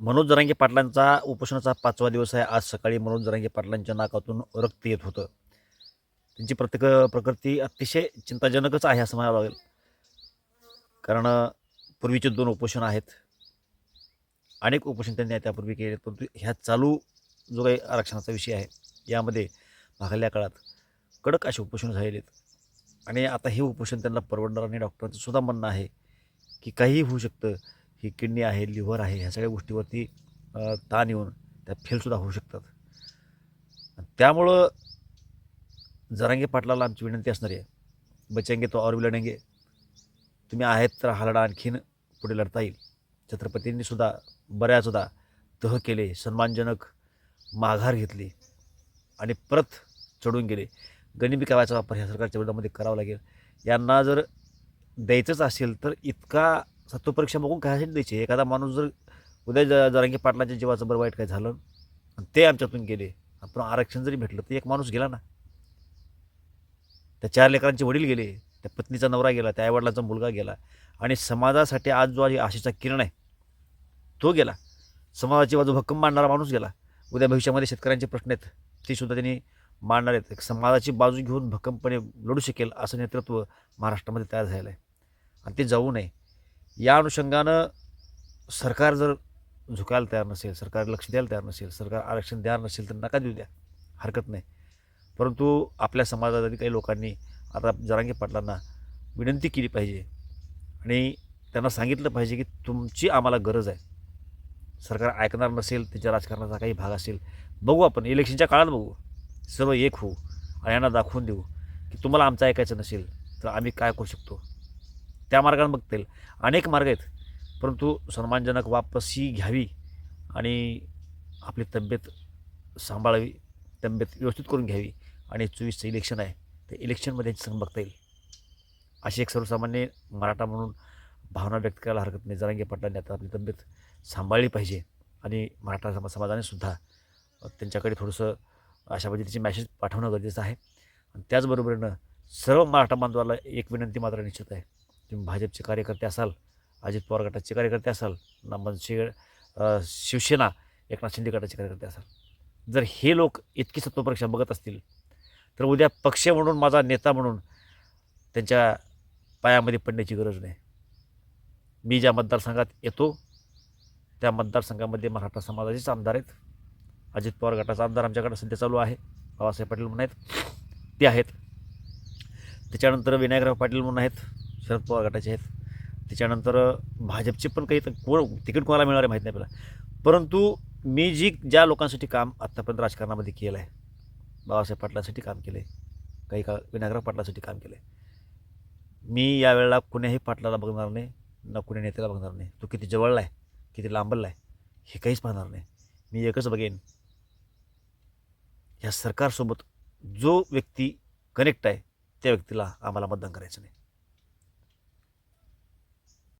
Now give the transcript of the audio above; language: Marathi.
मनोज जरांगे पाटलांचा उपोषणाचा पाचवा दिवस आहे. आज सकाळी मनोज जरांगे पाटलांच्या नाकातून रक्त येत होतं. त्यांची प्रत्येक प्रकृती अतिशय चिंताजनकच आहे असं म्हणावं लागेल. कारण पूर्वीचे दोन उपोषण आहेत. अनेक उपोषण त्यांनी त्यापूर्वी केले परंतु ह्या चालू जो काही आरक्षणाचा विषय आहे यामध्ये मागल्या काळात कडक असे उपोषण झालेले आहेत. आणि आता हे उपोषण त्यांना परवडणार आणि डॉक्टरांचं सुद्धा म्हणणं आहे की काहीही होऊ शकतं. ही किडनी आहे लिव्हर आहे ह्या सगळ्या गोष्टीवरती ताण येऊन त्या फेलसुद्धा होऊ शकतात. त्यामुळं जरांगे पाटलाला आमची विनंती असणारी आहे बचेंगे तो और भी लढेंगे तुम्ही आहेत तर हा लढा आणखीन पुढे लढता येईल. छत्रपतींनी सुद्धा बऱ्याचदा तह केले सन्मानजनक माघार घेतली आणि परत चढून गेले. गणिबी काव्याचा वापर ह्या सरकारच्या विरोधामध्ये करावा लागेल. यांना जर द्यायचंच असेल तर इतका सत्वपरीक्षा बघून कशासाठी द्यायची एखादा माणूस जर उद्या ज जरांगी पाटलाच्या जीवाचं बरं वाईट काय झालं आणि ते आमच्यातून गेले आपण आरक्षण जरी भेटलं तर एक माणूस गेला ना. त्या चार लेकरांचे वडील गेले त्या पत्नीचा नवरा गेला त्या आईवडिलांचा मुलगा गेला आणि समाजासाठी आज जो आहे आशेचा किरण आहे तो गेला. समाजाची बाजू भक्कम मांडणारा माणूस गेला. उद्या भविष्यामध्ये शेतकऱ्यांचे प्रश्न आहेत ते सुद्धा त्यांनी मांडणार आहेत. एक समाजाची बाजू घेऊन भक्कमपणे लढू शकेल असं नेतृत्व महाराष्ट्रामध्ये तयार झालं आहे. आणि ते जाऊ नये. या अनुषंगानं सरकार जर झुकायला तयार नसेल सरकार लक्ष द्यायला तयार नसेल सरकार आरक्षण द्यार नसेल तर नका देऊ द्या. हरकत नाही. परंतु आपल्या समाजातील काही लोकांनी आता जरांगे पाटलांना विनंती केली पाहिजे आणि त्यांना सांगितलं पाहिजे की तुमची आम्हाला गरज आहे. सरकार ऐकणार नसेल त्याच्या राजकारणाचा काही भाग असेल बघू आपण. इलेक्शनच्या काळात बघू. सर्व एक होऊ आणि यांना दाखवून देऊ की तुम्हाला आमचं ऐकायचं नसेल तर आम्ही काय करू शकतो? त्या मार्गाने बघता येईल अनेक मार्ग आहेत. परंतु सन्मानजनक वापसी घ्यावी आणि आपली तब्येत सांभाळावी तब्येत व्यवस्थित करून घ्यावी आणि चोवीसचं इलेक्शन आहे ते इलेक्शनमध्ये संघ बघता येईल. अशी एक सर्वसामान्य मराठा म्हणून भावना व्यक्त करायला हरकत नाही. जरांगे पाटलांनी आता आपली तब्येत सांभाळली पाहिजे आणि मराठा समा समाजाने सुद्धा त्यांच्याकडे थोडंसं अशा पद्धतीचे मॅसेज पाठवणं गरजेचं आहे. आणि त्याचबरोबरीनं सर्व मराठा बांधवाला एक विनंती मात्र निश्चित आहे. तुम्ही भाजपचे कार्यकर्ते असाल अजित पवार गटाचे कार्यकर्ते असाल ना शिवसेना एकनाथ शिंदे गटाचे कार्यकर्ते असाल. जर हे लोक इतकी सत्वपरीक्षा बघत असतील तर उद्या पक्ष म्हणून माझा नेता म्हणून त्यांच्या पायामध्ये पडण्याची गरज नाही. मी ज्या मतदारसंघात येतो त्या मतदारसंघामध्ये मराठा समाजाचेच आमदार आहेत. अजित पवार गटाचा आमदार आमच्याकडे सध्या चालू आहे. बाबासाहेब पाटील म्हणून आहेत. ते आहेत. त्याच्यानंतर विनायकराव पाटील म्हणून आहेत. शरद पवार गटाचे आहेत. त्याच्यानंतर भाजपचे पण काही तर कोण तिकीट कोणाला मिळणार आहे माहीत नाही आपल्याला. परंतु मी जी ज्या लोकांसाठी काम आत्तापर्यंत राजकारणामध्ये केलं आहे बाबासाहेब पाटलांसाठी काम केलं आहे काही काळ विनायकराव पाटलांसाठी काम केलं आहे मी यावेळेला कुण्याही पाटलाला बघणार नाही ना कुण्या नेत्याला बघणार नाही. तो किती जवळला आहे किती लांबला आहे हे काहीच पाहणार नाही. मी एकच बघेन ह्या सरकारसोबत जो व्यक्ती कनेक्ट आहे त्या व्यक्तीला आम्हाला मतदान करायचं नाही.